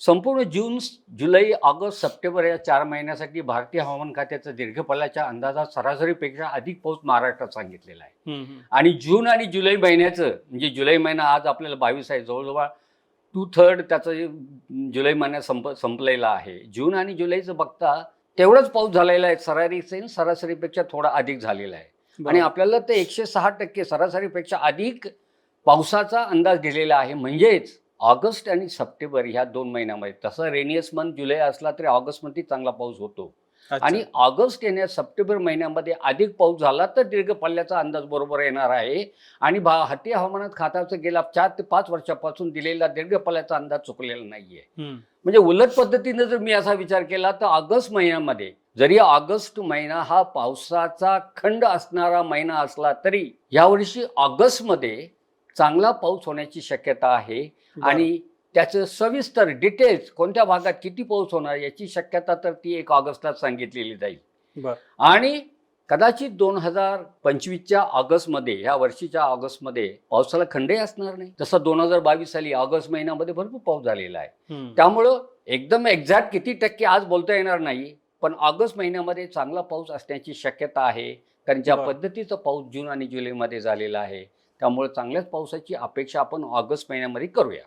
संपूर्ण जून जुलै August September या चार महिन्यासाठी भारतीय हवामान खात्याचा दीर्घपल्ल्याच्या अंदाजात सरासरीपेक्षा अधिक पाऊस महाराष्ट्रात सांगितलेला आहे. आणि जून आणि जुलै महिन्याचं म्हणजे जुलै महिना आज आपल्याला बावीस आहे जवळजवळ टू थर्ड त्याचं जुलै महिन्यात संप संपलेला आहे जून आणि जुलैचं बघता तेवढंच पाऊस झालेला आहे सरासरी सरासरीपेक्षा थोडा अधिक झालेला आहे आणि. आपल्याला ते एकशे सहा टक्के सरासरीपेक्षा अधिक पावसाचा अंदाज दिलेला आहे म्हणजेच ऑगस्ट आणि सप्टेंबर ह्या दोन महिन्यामध्ये तसं रेनियस मंथ जुलै असला तरी ऑगस्टमध्ये चांगला पाऊस होतो. आणि ऑगस्ट येण्यात सप्टेंबर महिन्यामध्ये अधिक पाऊस झाला तर दीर्घ पल्ल्याचा अंदाज बरोबर येणार आहे आणि भा भारतीय हवामानात खात्याचं गेल्या चार ते पाच वर्षापासून दिलेला दीर्घ पल्ल्याचा अंदाज चुकलेला नाहीये. म्हणजे उलट पद्धतीनं जर मी असा विचार केला तर ऑगस्ट महिन्यामध्ये जरी ऑगस्ट महिना हा पावसाचा खंड असणारा महिना असला तरी यावर्षी ऑगस्टमध्ये चांगला पाऊस होण्याची शक्यता आहे. आणि त्याचं सविस्तर डिटेल्स कोणत्या भागात किती पाऊस होणार याची शक्यता तर ती एक ऑगस्टला सांगितलेली जाईल आणि कदाचित दोन हजार पंचवीसच्या ऑगस्टमध्ये ह्या वर्षीच्या ऑगस्टमध्ये पावसाला खंडही असणार नाही तसं दोन हजार बावीस साली ऑगस्ट महिन्यामध्ये भरपूर पाऊस झालेला आहे. त्यामुळं एकदम एक्झॅक्ट किती टक्के आज बोलता येणार नाही पण ऑगस्ट महिन्यामध्ये चांगला पाऊस असण्याची शक्यता आहे कारण ज्या. पद्धतीचा पाऊस जून आणि जुलैमध्ये झालेला आहे त्यामुळे चांगल्याच पावसाची अपेक्षा आपण ऑगस्ट महिन्यामध्ये करूया.